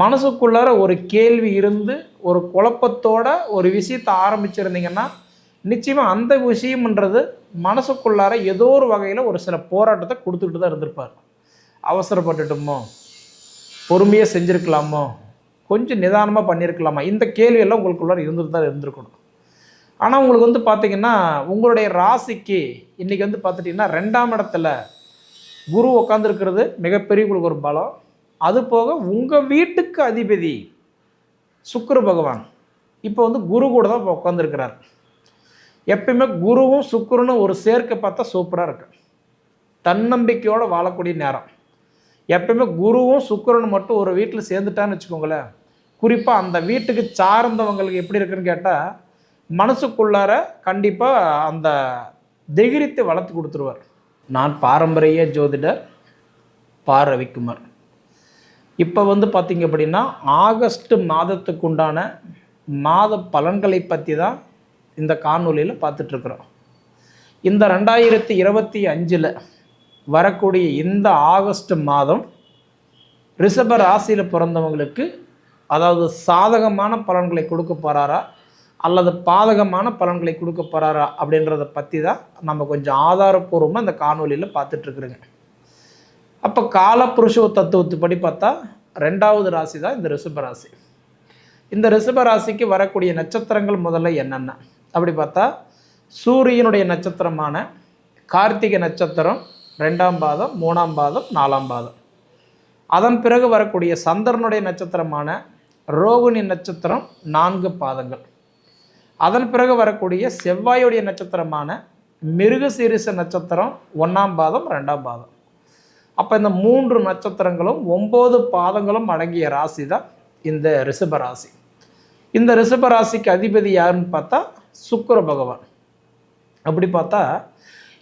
மனசுக்குள்ளார ஒரு கேள்வி இருந்து ஒரு குழப்பத்தோட ஒரு விஷயத்தை ஆரம்பிச்சிருந்தீங்கன்னா நிச்சயமாக அந்த விஷயம்ன்றது மனசுக்குள்ளார ஏதோ ஒரு வகையில் ஒரு சில போராட்டத்தை கொடுத்துக்கிட்டு தான் இருந்திருப்பார். அவசரப்பட்டுட்டோமோ? பொறுமையாக செஞ்சுருக்கலாமோ? கொஞ்சம் நிதானமாக பண்ணியிருக்கலாமா இந்த கேள்வியெல்லாம் உங்களுக்குள்ளார இருந்துட்டு தான் இருந்திருக்கணும். ஆனால் உங்களுக்கு வந்து பார்த்தீங்கன்னா உங்களுடைய ராசிக்கு இன்றைக்கி வந்து பார்த்துட்டிங்கன்னா ரெண்டாம் இடத்துல குரு உட்காந்துருக்கிறது மிகப்பெரிய உங்களுக்கு ஒரு பலம். அது போக உங்கள் வீட்டுக்கு அதிபதி சுக்கர பகவான். இப்போ வந்து குரு கூட தான் இப்போ உட்காந்துருக்கிறார் எப்பயுமே குருவும் சுக்கரனும் ஒரு சேர்க்கை பார்த்தா சூப்பராக இருக்கு. தன்னம்பிக்கையோடு வாழக்கூடிய நேரம். எப்பயுமே குருவும் சுக்கரனும் மட்டும் ஒரு வீட்டில் சேர்ந்துட்டான்னு வச்சுக்கோங்களேன். குறிப்பாக அந்த வீட்டுக்கு சார்ந்தவங்களுக்கு எப்படி இருக்குன்னு கேட்டால் மனசுக்குள்ளார கண்டிப்பாக அந்த தைரியத்தை வளர்த்து கொடுத்துருவார். நான் பாரம்பரிய ஜோதிடர் பா. ரவிக்குமார். இப்போ வந்து பார்த்திங்க அப்படின்னா ஆகஸ்ட் மாதத்துக்கு உண்டான மாத பலன்களை பற்றி தான் இந்த காணொலியில் பார்த்துட்ருக்குறோம் இந்த ரெண்டாயிரத்தி இருபத்தி அஞ்சில் வரக்கூடிய இந்த ஆகஸ்ட் மாதம் ரிஷப ராசியில் பிறந்தவங்களுக்கு அதாவது சாதகமான பலன்களை கொடுக்க போகிறாரா அல்லது பாதகமான பலன்களை கொடுக்க போகிறாரா அப்படின்றத பற்றி தான் நம்ம கொஞ்சம் ஆதாரப்பூர்வமாக இந்த காணொலியில் பார்த்துட்ருக்குறோங்க அப்போ காலப்புருஷ தத்துவத்துப்படி பார்த்தா ரெண்டாவது ராசி தான் இந்த ரிஷப ராசி. இந்த ரிஷப ராசிக்கு வரக்கூடிய நட்சத்திரங்கள் முதல்ல என்னென்ன? அப்படி பார்த்தா சூரியனுடைய நட்சத்திரமான கார்த்திகை நட்சத்திரம் ரெண்டாம் பாதம் மூணாம் பாதம் நாலாம் பாதம். அதன் பிறகு வரக்கூடிய சந்திரனுடைய நட்சத்திரமான ரோகிணி நட்சத்திரம் நான்கு பாதங்கள். அதன் பிறகு வரக்கூடிய செவ்வாயுடைய நட்சத்திரமான மிருகசீரிச நட்சத்திரம் ஒன்றாம் பாதம் ரெண்டாம் பாதம். அப்போ இந்த மூன்று நட்சத்திரங்களும் ஒம்பது பாதங்களும் அடங்கிய ராசி தான் இந்த ரிஷப ராசி. இந்த ரிஷப ராசிக்கு அதிபதி யாருன்னு பார்த்தா சுக்கர பகவான். அப்படி பார்த்தா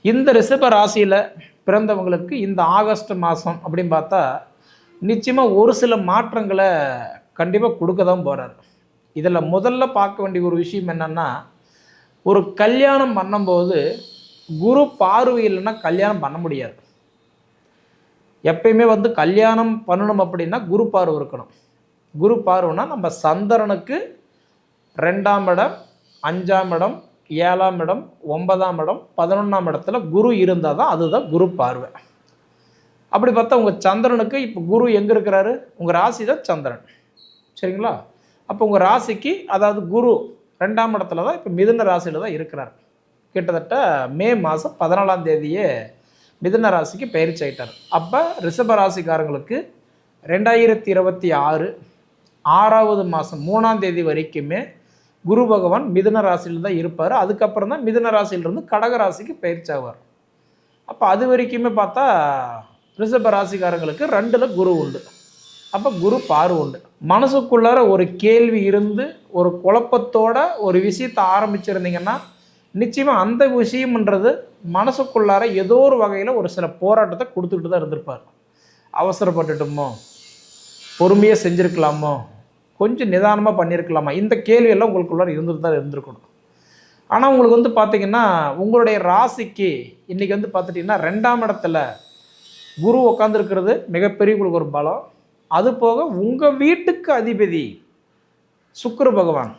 இந்த ரிஷப ராசியில் பிறந்தவங்களுக்கு இந்த ஆகஸ்ட் மாதம் அப்படின்னு பார்த்தா நிச்சயமாக ஒரு சில மாற்றங்களை கண்டிப்பாக கொடுக்க தான் போகிறார் இதில் முதல்ல பார்க்க வேண்டிய ஒரு விஷயம் என்னென்னா ஒரு கல்யாணம் பண்ணும்போது குரு பார்வை இல்லைன்னா கல்யாணம் பண்ண முடியாது. எப்பயுமே வந்து கல்யாணம் பண்ணணும் அப்படின்னா குரு பார்வை இருக்கணும். குரு பார்வைனா நம்ம சந்திரனுக்கு ரெண்டாம் இடம் அஞ்சாம் இடம் ஏழாம் இடம் ஒன்பதாம் இடம் பதினொன்றாம் இடத்துல குரு இருந்தால் தான் அதுதான் குரு பார்வை. அப்படி பார்த்தா உங்கள் சந்திரனுக்கு இப்போ குரு எங்கே இருக்கிறாரு? உங்கள் ராசி தான் சந்திரன். சரிங்களா? அப்போ உங்கள் ராசிக்கு அதாவது குரு ரெண்டாம் இடத்துல தான் இப்போ மிதுன ராசியில் தான் இருக்கிறார். கிட்டத்தட்ட மே மாதம் பதினாலாம் தேதியே மிதன ராசிக்கு பயிற்சி ஆயிட்டார். அப்போ ரிஷப ராசிக்காரங்களுக்கு ரெண்டாயிரத்தி இருபத்தி ஆறு ஆறாவது மாதம் மூணாம் தேதி வரைக்குமே குரு பகவான் மிதன ராசியில் தான் இருப்பார். அதுக்கப்புறம் தான் மிதன ராசியிலிருந்து கடக ராசிக்கு பயிற்சி ஆவார். அப்போ அது வரைக்குமே பார்த்தா ரிஷப ராசிக்காரங்களுக்கு ரெண்டில் குரு உண்டு. அப்போ குரு பார்வை உண்டு. மனசுக்குள்ளார ஒரு கேள்வி இருந்து ஒரு குழப்பத்தோட ஒரு விஷயத்தை ஆரம்பிச்சிருந்தீங்கன்னா நிச்சயமாக அந்த விஷயம்ன்றது மனசுக்குள்ளார ஏதோ ஒரு வகையில் ஒரு சில போராட்டத்தை கொடுத்துக்கிட்டு தான் இருந்திருப்பார். அவசரப்பட்டுட்டோமோ? பொறுமையாக செஞ்சுருக்கலாமோ? கொஞ்சம் நிதானமாக பண்ணியிருக்கலாமா இந்த கேள்வியெல்லாம் உங்களுக்குள்ளார இருந்துட்டு தான் இருந்திருக்கணும். ஆனால் உங்களுக்கு வந்து பார்த்திங்கன்னா உங்களுடைய ராசிக்கு இன்றைக்கி வந்து பார்த்துட்டிங்கன்னா ரெண்டாம் இடத்துல குரு உட்காந்துருக்கிறது மிகப்பெரிய உங்களுக்கு ஒரு பலம். அது போக உங்கள் வீட்டுக்கு அதிபதி சுக்கர பகவான்.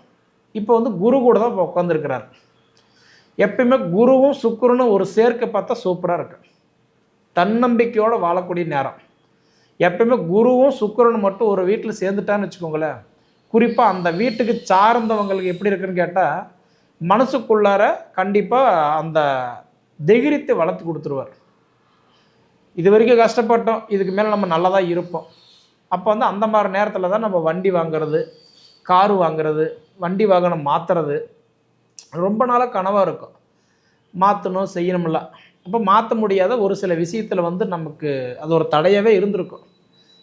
இப்போ வந்து குரு கூட தான் இப்போ உட்காந்துருக்கிறார் எப்பயுமே குருவும் சுக்கிரனும் ஒரு சேர்க்கை பார்த்தா சூப்பராக இருக்கு தன்னம்பிக்கையோடு வாழக்கூடிய நேரம். எப்பயுமே குருவும் சுக்கிரனும் மட்டும் ஒரு வீட்டில் சேர்ந்துட்டான்னு வச்சுக்கோங்களேன் குறிப்பாக அந்த வீட்டுக்கு சார்ந்தவங்களுக்கு எப்படி இருக்குன்னு கேட்டால் மனசுக்குள்ளார கண்டிப்பாக அந்த தைரியத்தை வளர்த்து கொடுத்துருவார். இது வரைக்கும் கஷ்டப்பட்டோம் இதுக்கு மேலே நம்ம நல்லதாக இருப்போம். அப்போ வந்து அந்த மாதிரி நேரத்தில் தான் நம்ம வண்டி வாங்குறது காரு வாங்குறது வண்டி வாகனம் மாற்றுறது ரொம்ப நாளாக கனவாக இருக்கும். மாற்றணும் செய்யணும்ல. அப்போ மாற்ற முடியாத ஒரு சில விஷயத்தில் வந்து நமக்கு அது ஒரு தடையவே இருந்திருக்கும்.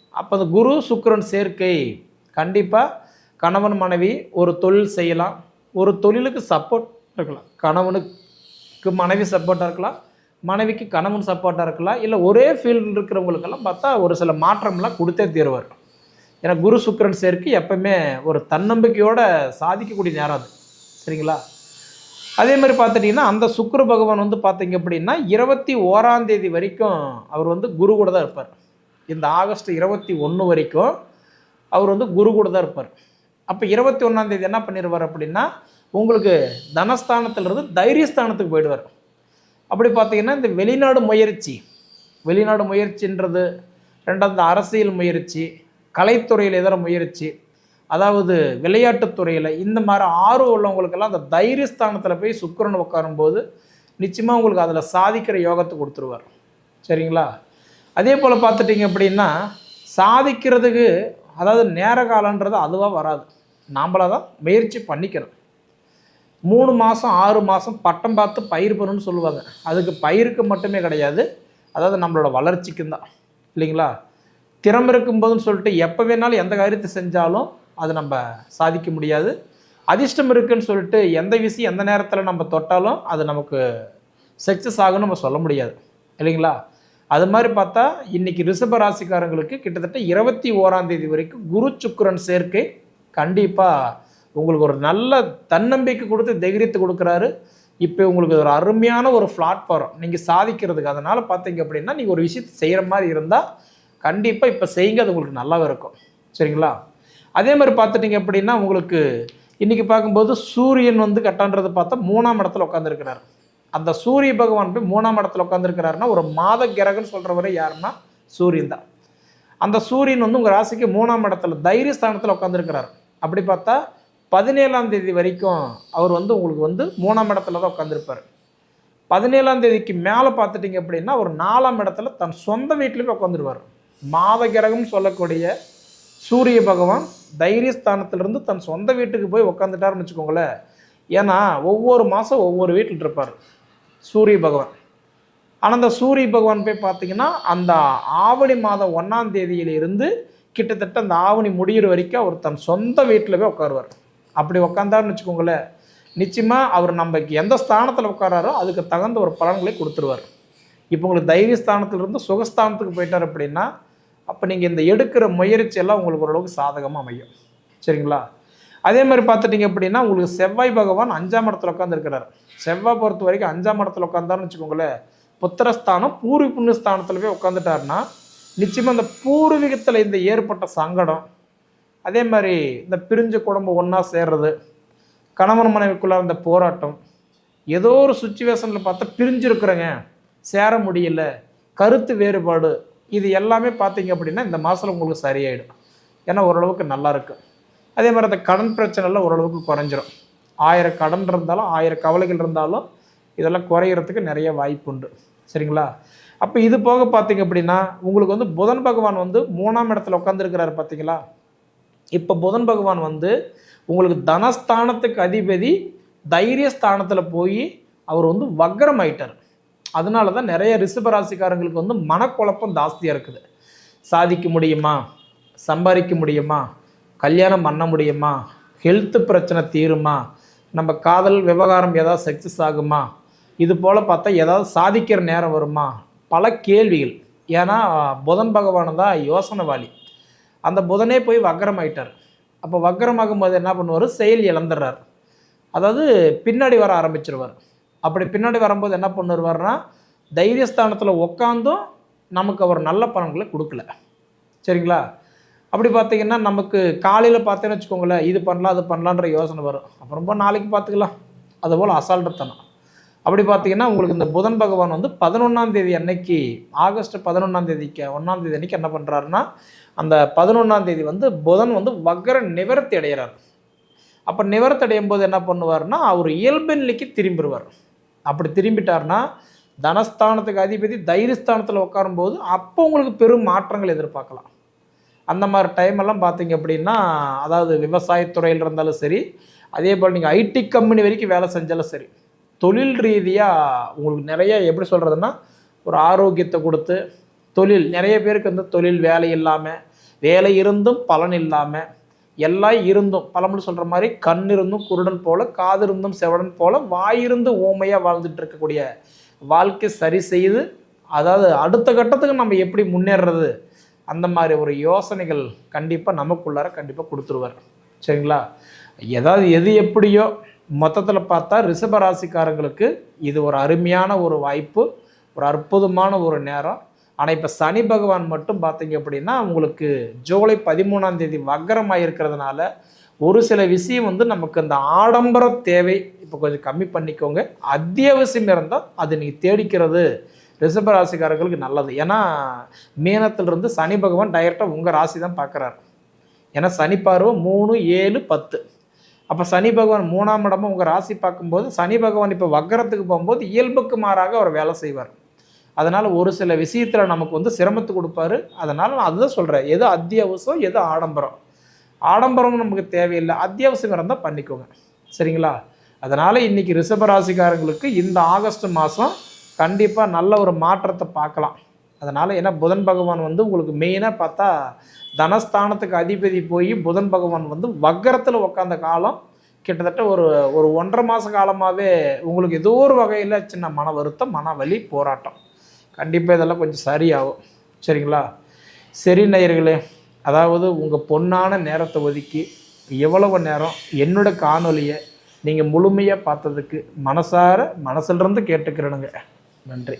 அப்போ அந்த குரு சுக்கரன் சேர்க்கை கண்டிப்பாக கணவன் மனைவி ஒரு தொழில் செய்யலாம். ஒரு தொழிலுக்கு சப்போர்ட் இருக்கலாம். கணவனுக்கு மனைவி சப்போர்ட்டாக இருக்கலாம். மனைவிக்கு கணவன் சப்போர்ட்டாக இருக்கலாம். இல்லை ஒரே ஃபீல்டில் இருக்கிறவங்களுக்கெல்லாம் பார்த்தா ஒரு சில மாற்றம்லாம் கொடுத்தே தீர்வார். ஏன்னா குரு சுக்கரன் சேர்க்கை எப்பவுமே ஒரு தன்னம்பிக்கையோடு சாதிக்கக்கூடிய நேரம் அது. சரிங்களா? அதே மாதிரி பார்த்துட்டிங்கன்னா அந்த சுக்கர பகவான் வந்து பார்த்தீங்க அப்படின்னா இருபத்தி ஓராம் தேதி வரைக்கும் அவர் வந்து குரு கூட தான் இருப்பார். இந்த ஆகஸ்ட் இருபத்தி ஒன்று வரைக்கும் அவர் வந்து குரு கூட தான் இருப்பார். அப்போ இருபத்தி ஒன்றாந்தேதி என்ன பண்ணிடுவார் அப்படின்னா உங்களுக்கு தனஸ்தானத்திலிருந்து தைரியஸ்தானத்துக்கு போயிடுவார். அப்படி பார்த்தீங்கன்னா இந்த வெளிநாடு முயற்சி வெளிநாடு முயற்சின்றது ரெண்டாவது அரசியல் முயற்சி கலைத்துறையில் எதிர முயற்சி அதாவது விளையாட்டுத்துறையில் இந்த மாதிரி ஆர்வம் உள்ளவங்களுக்கெல்லாம் அந்த தைரியஸ்தானத்தில் போய் சுக்கரன் உட்காரும்போது நிச்சயமாக உங்களுக்கு அதில் சாதிக்கிற யோகத்தை கொடுத்துருவார். சரிங்களா? அதே போல் பார்த்துட்டிங்க அப்படின்னா சாதிக்கிறதுக்கு அதாவது நேர காலன்றது அதுவாக வராது. நாம்பளாக தான் முயற்சி பண்ணிக்கணும். மூணு மாதம் ஆறு மாதம் பட்டம் பார்த்து பயிர் பண்ணணும்னு சொல்லுவாங்க. அதுக்கு பயிருக்கு மட்டுமே கிடையாது. அதாவது நம்மளோட வளர்ச்சிக்கும் தான் இல்லைங்களா? திறமை இருக்கும்போதுன்னு சொல்லிட்டு எப்போ வேணாலும் எந்த காரியத்தை செஞ்சாலும் அது நம்ம சாதிக்க முடியாது. அதிர்ஷ்டம் இருக்குன்னு சொல்லிட்டு எந்த விஷயம் எந்த நேரத்தில் நம்ம தொட்டாலும் அது நமக்கு சக்ஸஸ் ஆகும்னு நம்ம சொல்ல முடியாது. இல்லைங்களா? அது மாதிரி பார்த்தா இன்னைக்கு ரிஷப ராசிக்காரங்களுக்கு கிட்டத்தட்ட இருபத்தி ஓராம் தேதி வரைக்கும் குரு சுக்கரன் சேர்க்கை கண்டிப்பாக உங்களுக்கு ஒரு நல்ல தன்னம்பிக்கை கொடுத்து தைரியத்தை கொடுக்குறாரு. இப்போ உங்களுக்கு ஒரு அருமையான ஒரு பிளாட்ஃபார்ம் நீங்கள் சாதிக்கிறதுக்கு. அதனால் பார்த்தீங்க அப்படின்னா நீங்கள் ஒரு விஷயத்தை செய்கிற மாதிரி இருந்தால் கண்டிப்பாக இப்போ செய்யுங்க. அது உங்களுக்கு நல்லாவே இருக்கும். சரிங்களா? அதே மாதிரி பார்த்துட்டிங்க அப்படின்னா உங்களுக்கு இன்றைக்கி பார்க்கும்போது சூரியன் வந்து கட்டான்றது பார்த்தா மூணாம் இடத்துல உட்காந்துருக்கிறார் அந்த சூரிய பகவான் போய் மூணாம் இடத்துல உட்காந்துருக்கிறாருன்னா ஒரு மாத கிரகன்னு சொல்கிறவரை யாருன்னா சூரியன் தான். அந்த சூரியன் வந்து உங்கள் ராசிக்கு மூணாம் இடத்துல தைரியஸ்தானத்தில் உட்காந்துருக்கிறார் அப்படி பார்த்தா பதினேழாம் தேதி வரைக்கும் அவர் வந்து உங்களுக்கு வந்து மூணாம் இடத்துல தான் உட்காந்துருப்பார் பதினேழாம் தேதிக்கு மேலே பார்த்துட்டிங்க அப்படின்னா ஒரு நாலாம் இடத்துல தன் சொந்த வீட்டில் போய் உட்காந்துருவார் மாத கிரகம் சொல்லக்கூடிய சூரிய பகவான் தைரியஸ்தானத்திலிருந்து தன் சொந்த வீட்டுக்கு போய் உட்காந்துட்டாருன்னு வச்சுக்கோங்களேன். ஏன்னா ஒவ்வொரு மாதம் ஒவ்வொரு வீட்டில் இருப்பார். சூரிய பகவான். ஆனால் அந்த சூரிய பகவான் போய் பார்த்தீங்கன்னா அந்த ஆவணி மாதம் ஒன்றாம் தேதியிலிருந்து கிட்டத்தட்ட அந்த ஆவணி முடியிற வரைக்கும் அவர் தன் சொந்த வீட்டில் போய் உட்காருவார் அப்படி உட்காந்தாருன்னு வச்சுக்கோங்களேன். நிச்சயமாக அவர் நம்ம எந்த ஸ்தானத்தில் உட்காராரோ அதுக்கு தகுந்த ஒரு பலன்களை கொடுத்துருவார். இப்போ உங்களுக்கு தைரியஸ்தானத்திலிருந்து சுகஸ்தானத்துக்கு போயிட்டார் அப்படின்னா அப்போ நீங்கள் இந்த எடுக்கிற முயற்சி எல்லாம் உங்களுக்கு ஓரளவுக்கு சாதகமாக அமையும். சரிங்களா? அதே மாதிரி பார்த்துட்டிங்க அப்படின்னா உங்களுக்கு செவ்வாய் பகவான் அஞ்சாம் இடத்துல உட்காந்துருக்கிறார் செவ்வாய் பொறுத்த வரைக்கும் அஞ்சாம் இடத்துல உட்காந்தாருன்னு வச்சுக்கோங்களேன் புத்திரஸ்தானம் பூர்வி புண்ணியஸ்தானத்தில் போய் உட்காந்துட்டாருன்னா நிச்சயமாக இந்த பூர்வீகத்தில் இந்த ஏற்பட்ட சங்கடம் அதே மாதிரி இந்த பிரிஞ்ச குடும்பம் ஒன்றா சேர்றது கணவன் மனைவிக்குள்ளே இந்த போராட்டம் ஏதோ ஒரு சுச்சுவேஷனில் பார்த்தா பிரிஞ்சிருக்கிறேங்க. சேர முடியல. கருத்து வேறுபாடு இது எல்லாமே பார்த்தீங்க அப்படின்னா இந்த மாதத்தில் உங்களுக்கு சரியாயிடும். ஏன்னா ஓரளவுக்கு நல்லா இருக்கும் அதே மாதிரி அந்த கடன் பிரச்சனைலாம் ஓரளவுக்கு குறைஞ்சிரும். ஆயிரம் கடன் இருந்தாலும் ஆயிரம் கவலைகள் இருந்தாலும் இதெல்லாம் குறையிறதுக்கு நிறைய வாய்ப்பு உண்டு. சரிங்களா? அப்போ இது போக பார்த்தீங்க அப்படின்னா உங்களுக்கு வந்து புதன் பகவான் வந்து மூணாம் இடத்துல உட்காந்துருக்கிறாரு பார்த்தீங்களா? இப்போ புதன் பகவான் வந்து உங்களுக்கு தனஸ்தானத்துக்கு அதிபதி தைரிய ஸ்தானத்தில் போய் அவர் வந்து வக்ரம் ஆயிட்டார். அதனால தான் நிறைய ரிஷபராசிக்காரங்களுக்கு வந்து மனக்குழப்பம் ஜாஸ்தியாக இருக்குது. சாதிக்க முடியுமா? சம்பாதிக்க முடியுமா? கல்யாணம் பண்ண முடியுமா? ஹெல்த்து பிரச்சனை தீருமா? நம்ம காதல் விவகாரம் ஏதாவது சக்ஸஸ் ஆகுமா? இது போல் பார்த்தா ஏதாவது சாதிக்கிற நேரம் வருமா? பல கேள்விகள். ஏன்னா புதன் பகவான் தான் யோசனைவாளி. அந்த புதனே போய் வக்ரம் ஆயிட்டார் அப்போ வக்ரமாகும் போது என்ன பண்ணுவார்? செயல் இழந்துடுறார். அதாவது பின்னாடி வர ஆரம்பிச்சிருவார். அப்படி பின்னாடி வரும்போது என்ன பண்ணுவார்னா தைரியஸ்தானத்தில் உட்காந்தும் நமக்கு அவர் நல்ல பலன்களை கொடுக்கல. சரிங்களா? அப்படி பார்த்தீங்கன்னா நமக்கு காலையில் பார்த்தேன்னு வச்சுக்கோங்களேன் இது பண்ணலாம் அது பண்ணலான்ற யோசனை வரும். அப்புறமா நாளைக்கு பார்த்துக்கலாம் அதுபோல் அசால்ட்டுத்தனம். அப்படி பார்த்தீங்கன்னா உங்களுக்கு இந்த புதன் பகவான் வந்து பதினொன்றாம் தேதி அன்னைக்கு ஆகஸ்ட் பதினொன்றாம் தேதிக்கு ஒன்றாம் தேதி அன்னைக்கு என்ன பண்ணுறாருன்னா அந்த பதினொன்றாம் தேதி வந்து புதன் வந்து வக்கர நிவர்த்தி அடைகிறார் அப்போ நிவர்த்தி அடையும் போது என்ன பண்ணுவார்னா அவர் இயல்பு நிலைக்கு திரும்பிடுவார் அப்படி திரும்பிட்டார்னா தனஸ்தானத்துக்கு அதிபதி தைரியஸ்தானத்தில் உட்காரும்போது அப்போ உங்களுக்கு பெரும் மாற்றங்கள் எதிர்பார்க்கலாம். அந்த மாதிரி டைம் எல்லாம் பார்த்தீங்க அப்படின்னா அதாவது விவசாயத்துறையில் இருந்தாலும் சரி அதே போல் நீங்கள் ஐடி கம்பெனி வரைக்கும் வேலை செஞ்சாலும் சரி தொழில் ரீதியாக உங்களுக்கு நிறைய எப்படி சொல்கிறதுன்னா ஒரு ஆரோக்கியத்தை கொடுத்து தொழில் நிறைய பேருக்கு வந்து தொழில் வேலை இல்லாமல் வேலை இருந்தும் பலன் இல்லாமல் எல்லாம் இருந்தும் பழமொழி சொல்கிற மாதிரி கண் இருந்தும் குருடன் போல காது இருந்தும் செவடன் போல வாயிருந்து ஊமையாக வாழ்ந்துட்டு இருக்கக்கூடிய வாழ்க்கை சரி செய்து அதாவது அடுத்த கட்டத்துக்கு நம்ம எப்படி முன்னேறது அந்த மாதிரி ஒரு யோசனைகள் கண்டிப்பாக நமக்குள்ளார கண்டிப்பாக கொடுத்துருவார். சரிங்களா? ஏதாவது எது எப்படியோ மொத்தத்தில் பார்த்தா ரிஷபராசிக்காரங்களுக்கு இது ஒரு அருமையான ஒரு வாய்ப்பு ஒரு அற்புதமான ஒரு நேரம். ஆனால் இப்போ சனி பகவான் மட்டும் பார்த்தீங்க அப்படின்னா உங்களுக்கு ஜூலை பதிமூணாம் தேதி வக்கரமாக இருக்கிறதுனால ஒரு சில விஷயம் வந்து நமக்கு இந்த ஆடம்பர தேவை இப்போ கொஞ்சம் கம்மி பண்ணிக்கோங்க. அத்தியாவசியம் இருந்தால் அது நீங்கள் தேடிக்கிறது ரிஷப ராசிக்காரர்களுக்கு நல்லது. ஏன்னா மீனத்திலிருந்து சனி பகவான் டைரெக்டாக உங்கள் ராசி தான் பார்க்குறாரு ஏன்னா சனி பார்வை மூணு ஏழு பத்து. அப்போ சனி பகவான் மூணாம் இடமும் உங்கள் ராசி பார்க்கும்போது சனி பகவான் இப்போ வக்கரத்துக்கு போகும்போது இயல்புக்கு மாறாக அவர் வேலை செய்வார். அதனால் ஒரு சில விஷயத்தில் நமக்கு வந்து சிரமத்து கொடுப்பாரு. அதனால் நான் அதுதான் சொல்கிறேன் எது அத்தியாவசியம் எது ஆடம்பரம். ஆடம்பரம் நமக்கு தேவையில்லை. அத்தியாவசியம் இருந்தால் பண்ணிக்கோங்க. சரிங்களா? அதனால் இன்றைக்கி ரிஷபராசிக்காரங்களுக்கு இந்த ஆகஸ்ட் மாதம் கண்டிப்பாக நல்ல ஒரு மாற்றத்தை பார்க்கலாம். அதனால் ஏன்னா புதன் பகவான் வந்து உங்களுக்கு மெயினாக பார்த்தா தனஸ்தானத்துக்கு அதிபதி போய் புதன் பகவான் வந்து வக்கரத்தில் உட்காந்த காலம் கிட்டத்தட்ட ஒரு ஒரு ஒன்றரை மாத காலமாகவே உங்களுக்கு ஏதோ ஒரு வகையில் சின்ன மன வருத்தம் மன வலி போராட்டம். கண்டிப்பாக இதெல்லாம் கொஞ்சம் சரியாகும். சரிங்களா? சரி நேயர்களே அதாவது உங்கள் பொன்னான நேரத்தை ஒதுக்கி எவ்வளவு நேரம் என்னோட காணொலியை நீங்கள் முழுமையாக பார்த்ததுக்கு மனசார மனசிலிருந்து கேட்டுக்கிறேனுங்க. நன்றி.